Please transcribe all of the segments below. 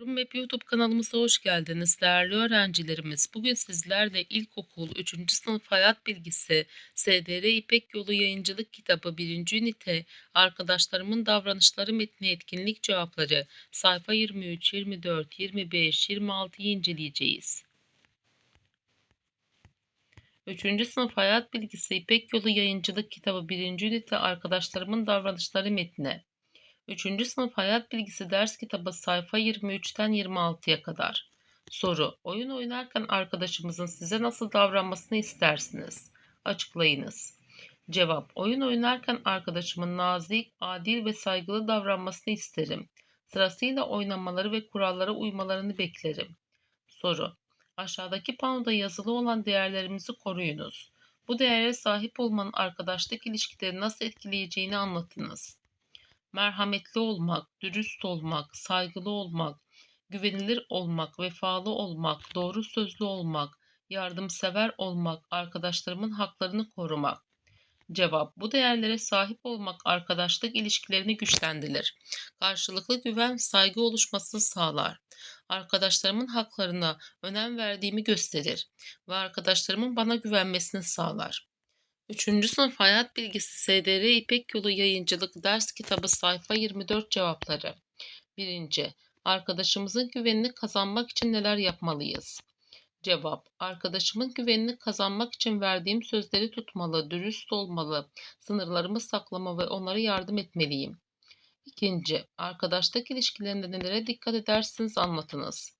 Rum Web YouTube kanalımıza hoş geldiniz değerli öğrencilerimiz. Bugün sizlerle ilkokul 3. sınıf hayat bilgisi SDR İpek Yolu yayıncılık kitabı 1. ünite arkadaşlarımın davranışları metni etkinlik cevapları sayfa 23, 24, 25, 26'yı inceleyeceğiz. 3. sınıf hayat bilgisi İpek Yolu yayıncılık kitabı 1. ünite arkadaşlarımın davranışları metni 3. sınıf hayat bilgisi ders kitabı sayfa 23'ten 26'ya kadar. Soru: Oyun oynarken arkadaşımızın size nasıl davranmasını istersiniz? Açıklayınız. Cevap: Oyun oynarken arkadaşımın nazik, adil ve saygılı davranmasını isterim. Sırasıyla oynamaları ve kurallara uymalarını beklerim. Soru: Aşağıdaki panoda yazılı olan değerlerimizi koruyunuz. Bu değere sahip olmanın arkadaşlık ilişkileri nasıl etkileyeceğini anlatınız merhametli olmak, dürüst olmak, saygılı olmak, güvenilir olmak, vefalı olmak, doğru sözlü olmak, yardımsever olmak, arkadaşlarımın haklarını korumak. Cevap: Bu değerlere sahip olmak arkadaşlık ilişkilerini güçlendirir. Karşılıklı güven, saygı oluşmasını sağlar. Arkadaşlarımın haklarına önem verdiğimi gösterir ve arkadaşlarımın bana güvenmesini sağlar. 3. sınıf hayat bilgisi SDR İpek Yolu Yayıncılık ders kitabı sayfa 24 cevapları. 1. Arkadaşımızın güvenini kazanmak için neler yapmalıyız? Cevap: Arkadaşımın güvenini kazanmak için verdiğim sözleri tutmalı, dürüst olmalı, sınırlarımı saklama ve onlara yardım etmeliyim. 2. Arkadaşlık ilişkilerinde nelere dikkat edersiniz anlatınız.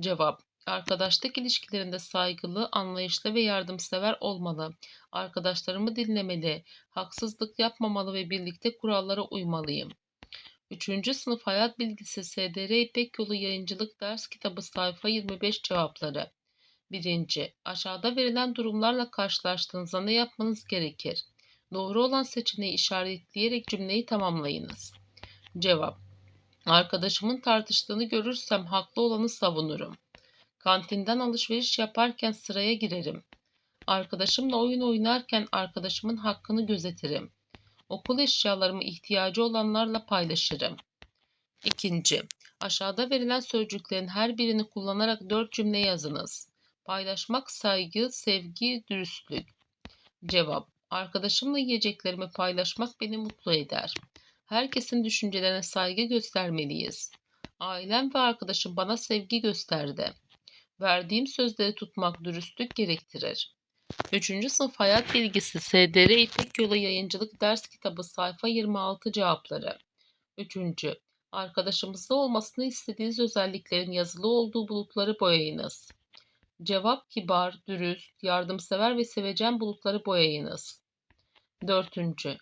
Cevap: Arkadaşlık ilişkilerinde saygılı, anlayışlı ve yardımsever olmalı. Arkadaşlarımı dinlemeli, haksızlık yapmamalı ve birlikte kurallara uymalıyım. 3. sınıf hayat bilgisi SDR İpek Yolu yayıncılık ders kitabı sayfa 25 cevapları. 1. Aşağıda verilen durumlarla karşılaştığınızda ne yapmanız gerekir? Doğru olan seçeneği işaretleyerek cümleyi tamamlayınız. Cevap Arkadaşımın tartıştığını görürsem haklı olanı savunurum. Kantinden alışveriş yaparken sıraya girerim. Arkadaşımla oyun oynarken arkadaşımın hakkını gözetirim. Okul eşyalarımı ihtiyacı olanlarla paylaşırım. İkinci, aşağıda verilen sözcüklerin her birini kullanarak dört cümle yazınız. Paylaşmak, saygı, sevgi, dürüstlük. Cevap, arkadaşımla yiyeceklerimi paylaşmak beni mutlu eder. Herkesin düşüncelerine saygı göstermeliyiz. Ailem ve arkadaşım bana sevgi gösterdi. Verdiğim sözleri tutmak dürüstlük gerektirir. 3. sınıf hayat bilgisi SDR İpek Yolu yayıncılık ders kitabı sayfa 26 cevapları. 3. Arkadaşımızda olmasını istediğiniz özelliklerin yazılı olduğu bulutları boyayınız. Cevap kibar, dürüst, yardımsever ve sevecen bulutları boyayınız. 4.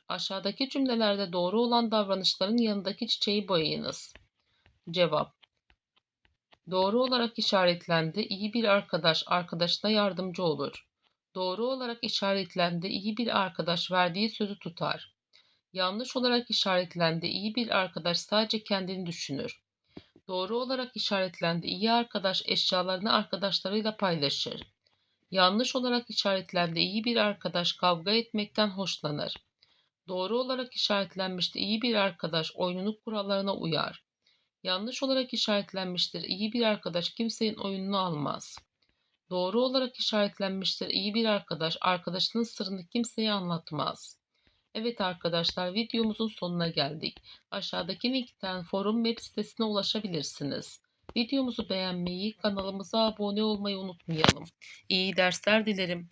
Aşağıdaki cümlelerde doğru olan davranışların yanındaki çiçeği boyayınız. Cevap Doğru olarak işaretlendi. İyi bir arkadaş arkadaşına yardımcı olur. Doğru olarak işaretlendi. İyi bir arkadaş verdiği sözü tutar. Yanlış olarak işaretlendi. İyi bir arkadaş sadece kendini düşünür. Doğru olarak işaretlendi. İyi arkadaş eşyalarını arkadaşlarıyla paylaşır. Yanlış olarak işaretlendi. İyi bir arkadaş kavga etmekten hoşlanır. Doğru olarak işaretlenmişti. İyi bir arkadaş oyunun kurallarına uyar. Yanlış olarak işaretlenmiştir. İyi bir arkadaş kimsenin oyununu almaz. Doğru olarak işaretlenmiştir. İyi bir arkadaş arkadaşının sırrını kimseye anlatmaz. Evet arkadaşlar videomuzun sonuna geldik. Aşağıdaki linkten forum web sitesine ulaşabilirsiniz. Videomuzu beğenmeyi, kanalımıza abone olmayı unutmayalım. İyi dersler dilerim.